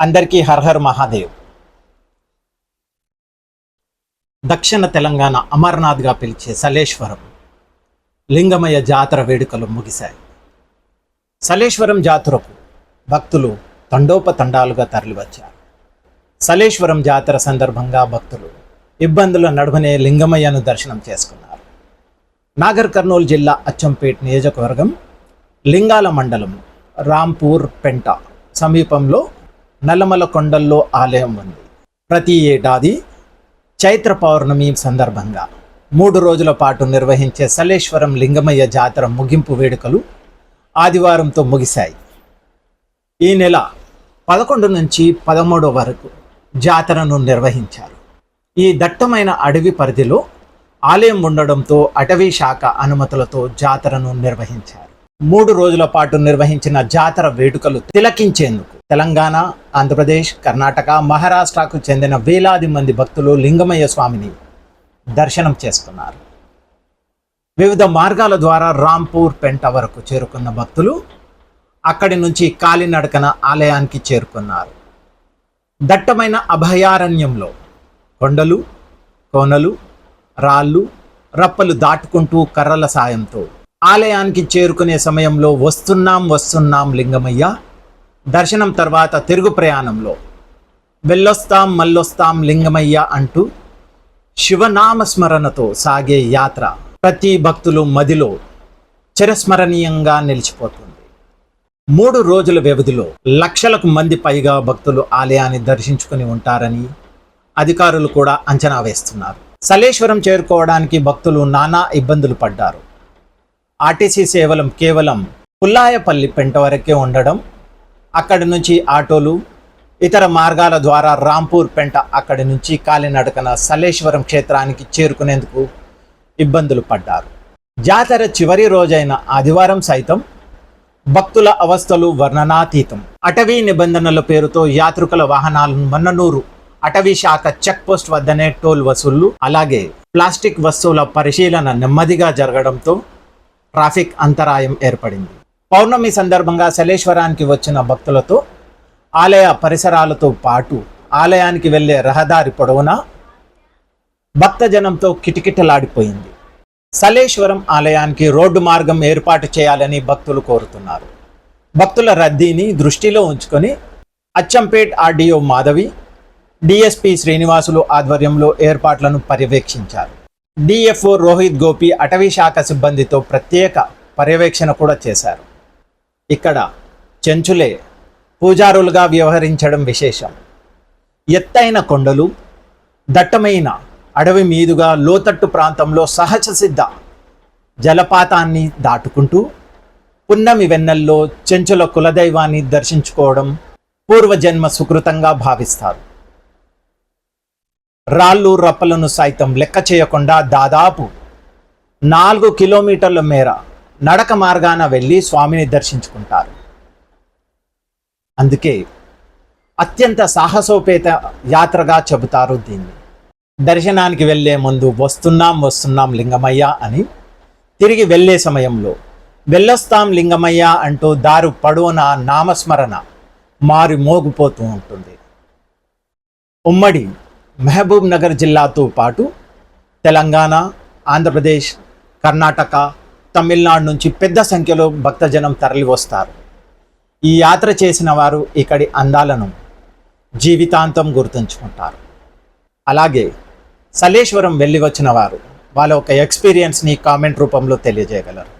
అందరికీ హర్హర్ మహాదేవ్. దక్షిణ తెలంగాణ అమర్నాథ్గా పిలిచే సలేశ్వరం లింగమయ్య జాతర వేడుకలు ముగిశాయి. సలేశ్వరం జాతరకు భక్తులు తండోపతండాలుగా తరలివచ్చారు. సలేశ్వరం జాతర సందర్భంగా భక్తులు ఇబ్బందుల నడుమనే లింగమయ్యను దర్శనం చేసుకున్నారు. నాగర్ కర్నూలు జిల్లా అచ్చంపేట్ నియోజకవర్గం లింగాల మండలం రాంపూర్ పెంట సమీపంలో నల్లమల కొండల్లో ఆలయం ఉంది. ప్రతి ఏడాది చైత్ర పౌర్ణమి సందర్భంగా మూడు రోజుల పాటు నిర్వహించే సలేశ్వరం లింగమయ్య జాతర ముగింపు వేడుకలు ఆదివారంతో ముగిశాయి. ఈ నెల పదకొండు నుంచి పదమూడు వరకు జాతరను నిర్వహించారు. ఈ దట్టమైన అడవి పరిధిలో ఆలయం ఉండడంతో అటవీ శాఖ అనుమతులతో జాతరను నిర్వహించారు. మూడు రోజుల పాటు నిర్వహించిన జాతర వేడుకలు తిలకించేందుకు తెలంగాణ ఆంధ్రప్రదేశ్ కర్ణాటక మహారాష్ట్రకు చెందిన వేలాది మంది భక్తులు లింగమయ్య స్వామిని దర్శనం చేసుకున్నారు. వివిధ మార్గాల ద్వారా రాంపూర్ పెంట వరకు చేరుకున్న భక్తులు అక్కడి నుంచి కాలినడకన ఆలయానికి చేరుకున్నారు. దట్టమైన అభయారణ్యంలో కొండలు కోనలు రాళ్ళు రప్పలు దాటుకుంటూ కర్రల సాయంతో ఆలయానికి చేరుకునే సమయంలో వస్తున్నాం వస్తున్నాం లింగమయ్య. దర్శనం తర్వాత తిరుగు ప్రయాణంలో. వెళ్ళొస్తాం మళ్ళొస్తాం లింగమయ్య అంటూ శివనామ స్మరణతో సాగే యాత్ర ప్రతి భక్తులు మదిలో చిరస్మరణీయంగా నిలిచిపోతుంది. మూడు రోజుల వ్యవధిలో లక్షలకు మంది పైగా భక్తులు ఆలయాన్ని దర్శించుకుని ఉంటారని అధికారులు కూడా అంచనా వేస్తున్నారు. సలేశ్వరం చేరుకోవడానికి భక్తులు నానా ఇబ్బందులు పడ్డారు. ఆర్టీసీ సేవలం కేవలం పుల్లాయపల్లి పెంట వరకే ఉండడం అక్కడి నుంచి ఆటోలు ఇతర మార్గాల ద్వారా రాంపూర్ పెంట అక్కడి నుంచి కాలినడకన సలేశ్వరం క్షేత్రానికి చేరుకునేందుకు ఇబ్బందులు పడ్డారు. జాతర చివరి రోజైన ఆదివారం సైతం భక్తుల అవస్థలు వర్ణనాతీతం. అటవీ నిబంధనల పేరుతో యాత్రికుల వాహనాలను మన్ననూరు అటవీ శాఖ చెక్ పోస్ట్ వద్దనే టోల్ వసూళ్ళు అలాగే ప్లాస్టిక్ వస్తువుల పరిశీలన నెమ్మదిగా జరగడంతో ట్రాఫిక్ అంతరాయం ఏర్పడింది. పౌర్ణమి సందర్భంగా శలేశ్వరానికి వచ్చిన భక్తులతో ఆలయ పరిసరాలతో పాటు ఆలయానికి వెళ్ళే రహదారి పొడవునా భక్తజనంతో కిటకిటలాడిపోయింది. సలేశ్వరం ఆలయానికి రోడ్డు మార్గం ఏర్పాటు చేయాలని భక్తులు కోరుతున్నారు. భక్తుల రద్దీని దృష్టిలో ఉంచుకొని అచ్చంపేట్ ఆర్డీఓ మాధవి డిఎస్పి శ్రీనివాసులు ఆధ్వర్యంలో ఏర్పాట్లను పర్యవేక్షించారు. డిఎఫ్ఓ రోహిత్ గోపి అటవీ శాఖ సిబ్బందితో ప్రత్యేక పర్యవేక్షణ కూడా చేశారు. ఇక్కడ చెంచులే పూజారులుగా వ్యవహరించడం విశేషం. ఎత్తైన కొండలు దట్టమైన అడవి మీదుగా లోతట్టు ప్రాంతంలో సహజ సిద్ధ జలపాతాన్ని దాటుకుంటూ పున్నమి వెన్నెల్లో చెంచుల కులదైవాన్ని దర్శించుకోవడం పూర్వజన్మ సుకృతంగా భావిస్తారు. రాళ్ళు రప్పలను సైతం లెక్క చేయకుండా దాదాపు నాలుగు కిలోమీటర్ల మేర నడక మార్గాన వెళ్ళి స్వామిని దర్శించుకుంటారు. అందుకే అత్యంత సాహసోపేత యాత్రగా చెబుతారు దీన్ని. దర్శనానికి వెళ్ళే ముందు వస్తున్నాం వస్తున్నాం లింగమయ్య అని తిరిగి వెళ్ళే సమయంలో వెళ్ళొస్తాం లింగమయ్య అంటూ దారు పడవన నామస్మరణ మారి మోగిపోతూ ఉంటుంది. ఉమ్మడి మహబూబ్ నగర్ జిల్లాతో పాటు తెలంగాణ ఆంధ్రప్రదేశ్ కర్ణాటక తమిళనాడు నుంచి పెద్ద సంఖ్యలో భక్తజనం తరలి వస్తారు ఈ యాత్ర చేసిన వారు ఇక్కడి అందాలను జీవితాంతం గుర్తుంచుకుంటారు. అలాగే సలేశ్వరం వెళ్ళి వచ్చిన వారు వాళ్ళ ఒక ఎక్స్పీరియన్స్ని కామెంట్ రూపంలో తెలియజేయగలరు.